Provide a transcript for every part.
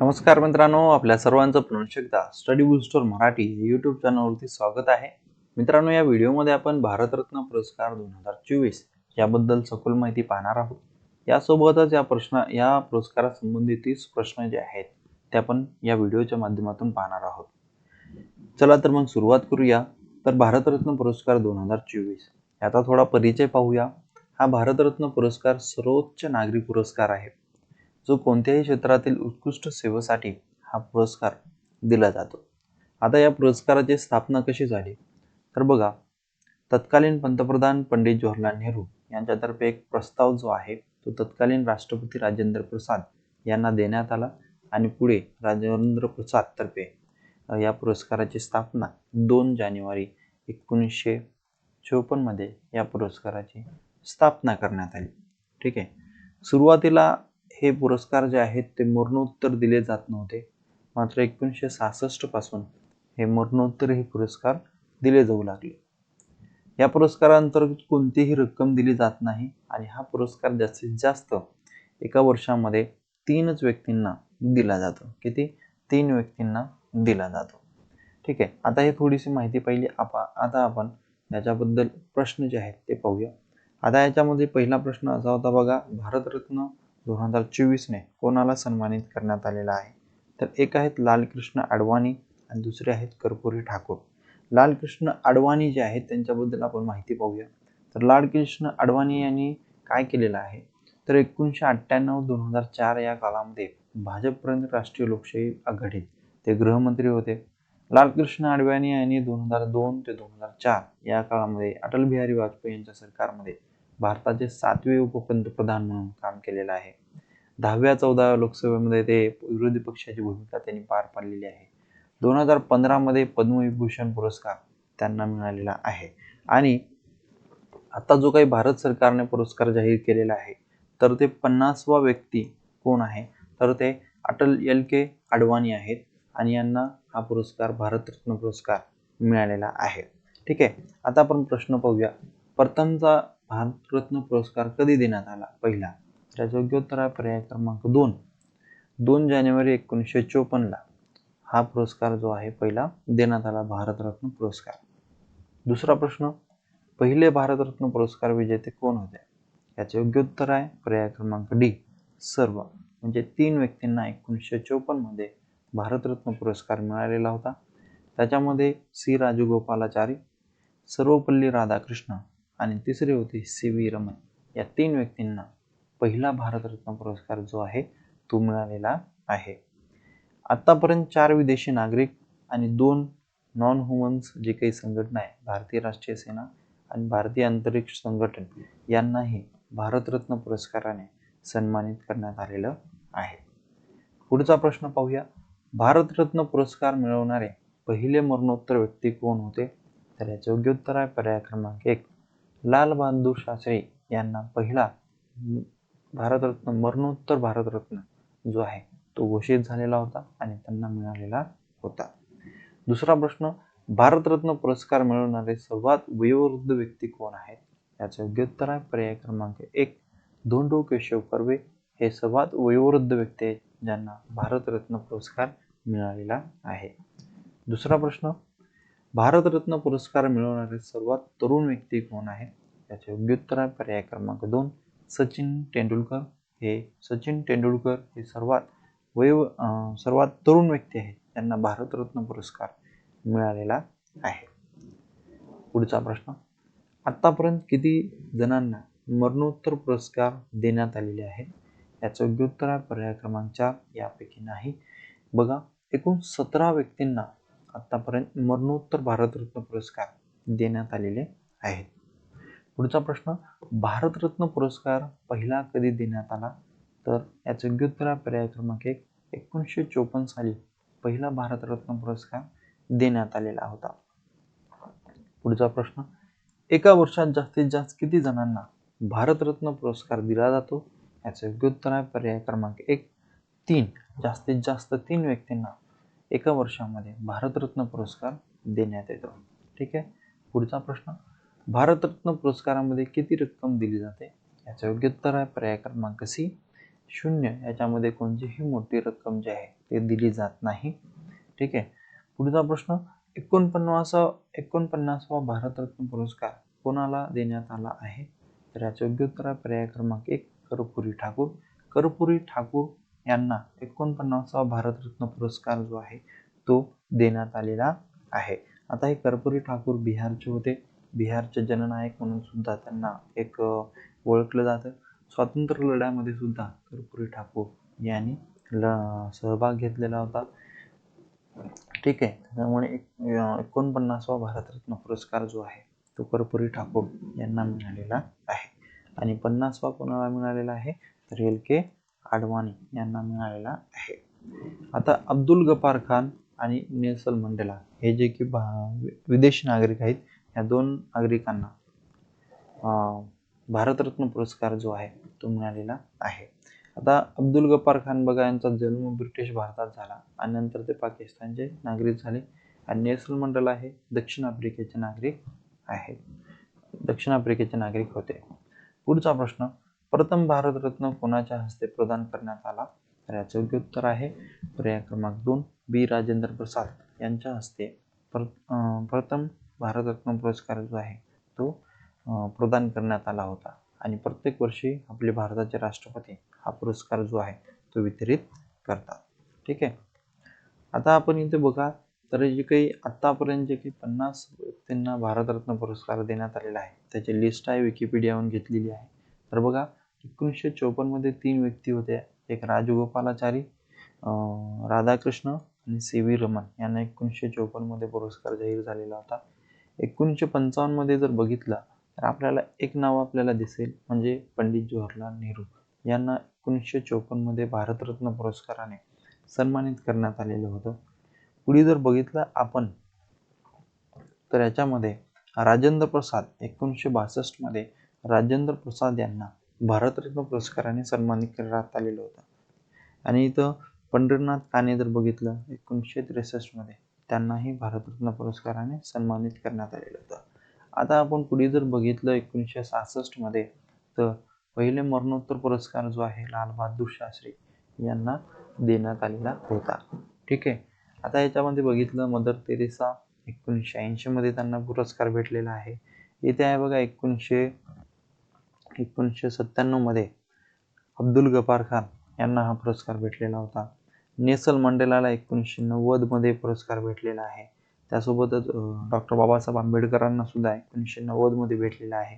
नमस्कार मित्रांनो आपल्या सर्वांचं पुन्हा एकदा स्टडी बुस्टर मराठी यूट्यूब चॅनलवरती स्वागत आहे. मित्रांनो या व्हिडिओमध्ये आपण भारतरत्न पुरस्कार दोन हजार चोवीस याबद्दल सखोल माहिती पाहणार आहोत. यासोबतच या प्रश्न या पुरस्कारासंबंधित तीस प्रश्न जे आहेत ते आपण या व्हिडिओच्या माध्यमातून पाहणार आहोत. चला तर मग सुरुवात करूया. तर भारतरत्न पुरस्कार दोन हजार चोवीस याचा थोडा परिचय पाहूया. हा भारतरत्न पुरस्कार सर्वोच्च नागरी पुरस्कार आहे. जो कोणत्याही क्षेत्रातील उत्कृष्ट सेवेसाठी हा पुरस्कार दिला जातो. आता या पुरस्काराची स्थापना कशी झाली? तर बघा तत्कालीन पंतप्रधान पंडित जवाहरलाल नेहरू यांच्यातर्फे एक प्रस्ताव जो आहे तो तत्कालीन राष्ट्रपती राजेंद्र प्रसाद यांना देण्यात आला आणि पुढे राजेंद्र प्रसाद तर्फे या पुरस्काराची स्थापना दोन जानेवारी एकोणीसशे चोपन्नमध्ये या पुरस्काराची स्थापना करण्यात आली. ठीक आहे? सुरुवातीला हे पुरस्कार जे आहेत ते मरणोत्तर दिले जात नव्हते. मात्र एकोणीसशे सहासष्टपासून हे मरणोत्तर हे पुरस्कार दिले जाऊ लागले. या पुरस्कारांतर्गत कोणतीही रक्कम दिली जात नाही आणि हा पुरस्कार जास्तीत जास्त एका वर्षामध्ये तीनच व्यक्तींना दिला जातो. किती? तीन व्यक्तींना दिला जातो. ठीक आहे. आता हे थोडीशी माहिती पाहिली आपा आता आपण याच्याबद्दल प्रश्न जे आहेत ते पाहूया. आता याच्यामध्ये पहिला प्रश्न असा होता बघा भारतरत्न दोन हजार चोवीसने कोणाला सन्मानित करण्यात आलेला आहे? तर एक आहेत लालकृष्ण अडवाणी आणि दुसरे आहेत कर्पुरी ठाकूर. लालकृष्ण अडवाणी जे आहेत त्यांच्याबद्दल आपण माहिती पाहूया. तर लालकृष्ण अडवाणी यांनी काय केलेलं आहे? तर एकोणीसशे अठ्ठ्याण्णव दोन हजार चार या काळामध्ये भाजपपर्यंत राष्ट्रीय लोकशाही आघाडीत ते गृहमंत्री होते. लालकृष्ण अडवाणी यांनी दोन हजार दोन ते दोन हजार चार या काळामध्ये अटल बिहारी वाजपेयी यांच्या सरकारमध्ये भारताचे सातवे उपपंतप्रधान म्हणून काम केलेलं आहे. दहाव्या चौदा लोकसभेमध्ये ते विरोधी पक्षाची भूमिका त्यांनी पार पाडलेली आहे. दोन हजार पंधरामध्ये पद्मविभूषण पुरस्कार त्यांना मिळालेला आहे. आणि आता जो काही भारत सरकारने पुरस्कार जाहीर केलेला आहे तर ते पन्नासवा व्यक्ती कोण आहे? तर ते अटल एल के अडवाणी आहेत आणि यांना हा पुरस्कार भारतरत्न पुरस्कार मिळालेला आहे. ठीक आहे आता आपण प्रश्न पाहूया. प्रथमचा भारतरत्न पुरस्कार कधी देण्यात आला? पहिला त्याचं योग्य उत्तर आहे पर्याय क्रमांक दोन दोन जानेवारी एकोणीसशे चोपन्नला हा पुरस्कार जो आहे पहिला देण्यात आला भारतरत्न पुरस्कार. दुसरा प्रश्न पहिले भारतरत्न पुरस्कार विजेते कोण होते? याचे योग्य उत्तर आहे पर्याय क्रमांक डी सर्व म्हणजे तीन व्यक्तींना एकोणीसशे चोपन्नमध्ये भारतरत्न पुरस्कार मिळालेला होता. त्याच्यामध्ये सी. राजगोपालाचारी सर्वपल्ली राधाकृष्ण आणि तिसरे होते सी व्ही रमन या तीन व्यक्तींना पहिला भारतरत्न पुरस्कार जो आहे तो मिळालेला आहे. आत्तापर्यंत चार विदेशी नागरिक आणि दोन नॉन ह्युमन्स जे काही संघटना आहे भारतीय राष्ट्रीय सेना आणि भारतीय अंतरिक्ष संघटन यांनाही भारतरत्न पुरस्काराने सन्मानित करण्यात आलेलं आहे. पुढचा प्रश्न पाहूया. भारतरत्न पुरस्कार मिळवणारे पहिले मरणोत्तर व्यक्ती कोण होते? तर याचे योग्य उत्तर आहे. पर्याय क्रमांक एक लालबहादूर शास्त्री यांना पहिला भारतरत्न मरणोत्तर भारतरत्न जो आहे तो घोषित झालेला होता आणि त्यांना मिळालेला होता. दुसरा प्रश्न भारतरत्न पुरस्कार मिळवणारे सर्वात वयोवृद्ध व्यक्ती कोण आहेत याचं योग्य उत्तर आहे पर्याय क्रमांक एक धोंडो केशव कर्वे हे सर्वात वयोवृद्ध व्यक्ती आहेत ज्यांना भारतरत्न पुरस्कार मिळालेला आहे. दुसरा प्रश्न भारतरत्न पुरस्कार मिळवणारे सर्वात तरुण व्यक्ती कोण आहे? याचे योग्य उत्तर आहे पर्याय क्रमांक दोन सचिन तेंडुलकर. हे सचिन तेंडुलकर हे सर्वात वैव सर्वात तरुण व्यक्ती आहेत. त्यांना भारतरत्न पुरस्कार मिळालेला आहे. पुढचा प्रश्न. आत्तापर्यंत किती जणांना मरणोत्तर पुरस्कार देण्यात आलेले आहेत याचं योग्य उत्तर आहे पर्याय क्रमांक चार यापैकी नाही. बघा एकूण सतरा व्यक्तींना आत्तापर्यंत मरणोत्तर भारतरत्न पुरस्कार देण्यात आलेले आहेत. पुढचा प्रश्न भारतरत्न पुरस्कार पहिला कधी देण्यात आला? तर याचं योग्य उत्तर पर्याय क्रमांक एक एकोणीसशे चोपन्न साली पहिला भारतरत्न पुरस्कार देण्यात आलेला होता. पुढचा प्रश्न एका वर्षात जास्तीत जास्त किती जणांना भारतरत्न पुरस्कार दिला जातो? याचं योग्य उत्तर आहे पर्याय क्रमांक एक तीन जास्तीत जास्त तीन व्यक्तींना एका वर्षामध्ये भारतरत्न पुरस्कार देण्यात येतो. ठीक आहे? पुढचा प्रश्न. भारतरत्न पुरस्कारामध्ये किती रक्कम दिली जाते? याचं योग्य उत्तर आहे पर्याय क्रमांक सी. शून्य. याच्यामध्ये कोणतीही मोठी रक्कम जी आहे ते दिली जात नाही. ठीक आहे? पुढचा प्रश्न. एकोणपन्नासा एकोणपन्नासावा भारतरत्न पुरस्कार कोणाला देण्यात आला आहे? तर याचं योग्य उत्तर आहे पर्याय क्रमांक एक कर्पुरी ठाकूर. कर्पुरी ठाकूर यांना एकोणपन्नासवा भारतरत्न पुरस्कार जो आहे तो देण्यात आलेला आहे. आता हे कर्पुरी ठाकूर बिहारचे होते. बिहारचे जननायक म्हणून सुद्धा त्यांना एक ओळखलं जातं. स्वातंत्र्य लढ्यामध्ये सुद्धा कर्पुरी ठाकूर यांनी ल सहभाग घेतलेला होता. ठीक आहे. त्यामुळे एक एकोणपन्नासवा भारतरत्न पुरस्कार जो आहे तो कर्पुरी ठाकूर यांना मिळालेला आहे. आणि पन्नासवा कोणाला मिळालेला आहे? तर एल के आडवाणी यांना मिळालेला आहे. आता अब्दुल गफार खान आणि नेल्सन मंडेला हे जे की विदेशी नागरिक आहेत या दोन नागरिकांना भारतरत्न पुरस्कार जो आहे तो मिळालेला आहे. आता अब्दुल गफार खान बघा यांचा जन्म ब्रिटिश भारतात झाला आणि नंतर ते पाकिस्तानचे नागरिक झाले आणि नेल्सन मंडल आहे दक्षिण आफ्रिकेचे नागरिक आहेत. दक्षिण आफ्रिकेचे नागरिक होते. पुढचा प्रश्न प्रथम भारतरत्न कोणाच्या हस्ते प्रदान करण्यात आला? तर याचे योग्य उत्तर आहे. पर्याय क्रमांक दोन बी. राजेंद्र प्रसाद यांच्या हस्ते प्र प्रथम भारतरत्न पुरस्कार जो आहे तो प्रदान करण्यात आला होता. आणि प्रत्येक वर्षी आपले भारताचे राष्ट्रपती हा पुरस्कार जो आहे तो वितरित करतात. ठीक आहे? आता आपण इथे बघा तर जे काही आत्तापर्यंत जे काही पन्नास व्यक्तींना भारतरत्न पुरस्कार देण्यात आलेला आहे त्याची लिस्ट आहे विकिपीडियावरून घेतलेली आहे. तर बघा एकोणीसशे चोपन्नमध्ये तीन व्यक्ती होत्या एक राजगोपालाचारी राधाकृष्ण आणि सी व्ही रमन यांना एकोणीसशे चोपन्नमध्ये पुरस्कार जाहीर झालेला होता. एकोणीसशे पंचावन्नमध्ये जर बघितलं तर आपल्याला एक नाव आपल्याला दिसेल म्हणजे पंडित जवाहरलाल नेहरू. यांना एकोणीसशे चोपन्नमध्ये भारतरत्न पुरस्काराने सन्मानित करण्यात आलेलं होतं. पुढे जर बघितलं आपण तर याच्यामध्ये राजेंद्र प्रसाद एकोणीसशे बासष्टमध्ये राजेंद्र प्रसाद यांना भारतरत्न पुरस्काराने सन्मानित करण्यात आलेलं होतं. आणि इथं पंढरीनाथ काने जर बघितलं एकोणीसशे त्रेसष्टमध्ये त्यांनाही भारतरत्न पुरस्काराने सन्मानित करण्यात आलेलं होतं. आता आपण पुढे जर बघितलं एकोणीसशे सहासष्टमध्ये तर पहिले मरणोत्तर पुरस्कार जो आहे लालबहादूर शास्त्री यांना देण्यात आलेला होता. ठीक आहे? आता याच्यामध्ये बघितलं मदर तेरेसा एकोणीसशे ऐंशीमध्ये त्यांना पुरस्कार भेटलेला आहे. इथे आहे बघा एकोणीसशे एकोणीसशे सत्त्याण्णवमध्ये अब्दुल गफार खान यांना हा पुरस्कार भेटलेला होता. नेसल मंडेलाला एकोणीसशे नव्वदमध्ये पुरस्कार भेटलेला आहे. त्यासोबतच डॉक्टर बाबासाहेब आंबेडकरांना सुद्धा एकोणीसशे नव्वदमध्ये भेटलेला आहे.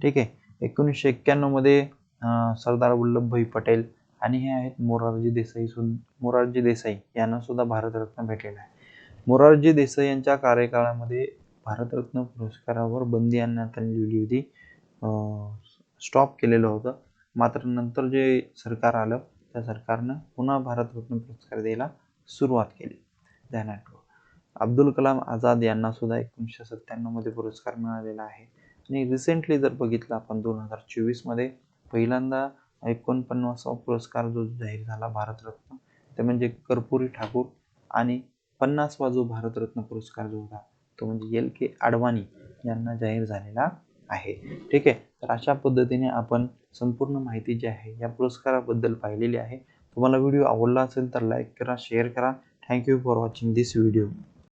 ठीक आहे? एकोणीसशे एक्क्याण्णवमध्ये सरदार वल्लभभाई पटेल आणि हे आहेत मोरारजी देसाई सुद्धा मोरारजी देसाई यांना सुद्धा भारतरत्न भेटलेला आहे. मोरारजी देसाई यांच्या कार्यकाळामध्ये भारतरत्न पुरस्कारावर बंदी आणण्यात आलेली होती. स्टॉप केलेलं होतं. मात्र नंतर जे सरकार आलं त्या सरकारनं पुन्हा भारतरत्न पुरस्कार द्यायला सुरुवात केली. ध्यानात ठेवा अब्दुल कलाम आझाद यांना सुद्धा एकोणीसशे सत्त्याण्णवमध्ये पुरस्कार मिळालेला आहे. आणि रिसेंटली जर बघितलं आपण दोन हजार चोवीसमध्ये पहिल्यांदा एकोणपन्नासावा पुरस्कार जो जाहीर झाला भारतरत्न ते म्हणजे कर्पुरी ठाकूर आणि पन्नासवा जो भारतरत्न पुरस्कार जो होता तो म्हणजे एल के आडवाणी यांना जाहीर झालेला आहे. ठीक आहे? तर अशा पद्धतीने आपण संपूर्ण माहिती जी आहे या पुरस्काराबद्दल पाहिलेली आहे. तुम्हाला व्हिडिओ आवडला असेल तर लाईक करा शेअर करा. Thank you for watching this video